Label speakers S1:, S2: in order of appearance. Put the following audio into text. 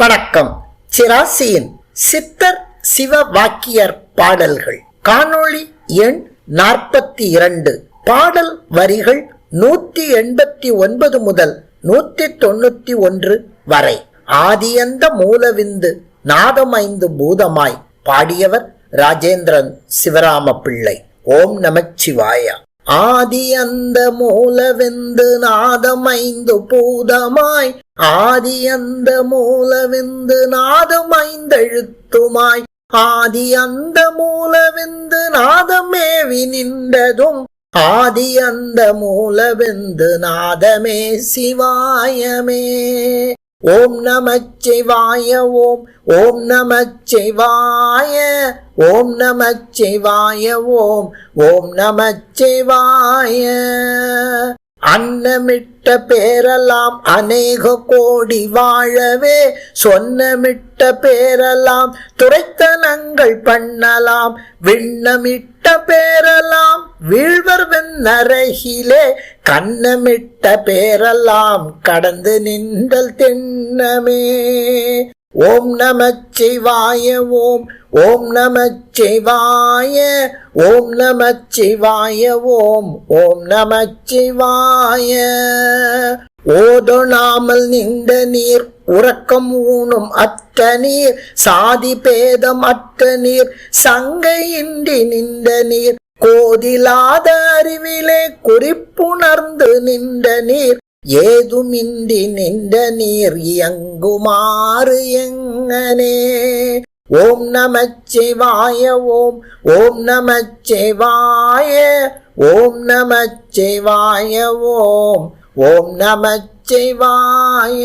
S1: வணக்கம். சிராசியின் சித்தர் சிவ வாக்கியர் பாடல்கள். காணொளி எண் நாற்பத்தி இரண்டு பாடல் வரிகள் நூத்தி எண்பத்தி ஒன்பது முதல் நூத்தி தொண்ணூத்தி ஒன்று வரை. ஆதியந்த மூலவிந்து நாதமைந்து பூதமாய் பாடியவர் ராஜேந்திரன் சிவராம பிள்ளை ஓம் நமச்சிவாயா. ஆதி அந்த மூலவெந்து நாதமைந்து பூதமாய் ஆதி அந்த மூலவெந்து நாதமைந்தெழுத்துமாய் ஆதி அந்த மூலவெந்து நாதமேவி நின்றதும் ஆதி அந்த மூலவெந்து நாதமே சிவாயமே. ஓம் நமச்சிவாய ஓம் ஓம் நமச்சிவாய ஓம் நமச்சிவாய ஓம் ஓம் நமச்சிவாய அன்னமிட்ட பேரெல்லாம் அநேக கோடி வாழவே சொன்னமிட்ட பேரெல்லாம் துரைத்தனங்கள் பண்ணலாம். விண்ணமிட்ட பேரெல்லாம் வீழ்வர் வெண்ணரகிலே கண்ணமிட்ட பேரெல்லாம் கடந்து நின்றல் தென்னமே ஓம் நம சிவாய ஓம் ஓம் நம சிவாய ஓம் நம சிவாய ஓம் ஓம் நம நமச்சிவாய ஓதொணாமல் நின்ற நீர் உறக்கம் ஊனும் அற்ற நீர் சாதி பேதம் அற்ற நீர் சங்கையின்றி நின்ற நீர் கோதிலாத அறிவிலே குறிப்புணர்ந்து நின்ற நீர் ஏதுமின்றி நின்ற நீர் இயங்குமாறு எங்கனே. ஓம் நமச்சிவாய ஓம் ஓம் நமச்சிவாய ஓம் நமச்சிவாய ஓம் ஓம் நமச்சிவாய.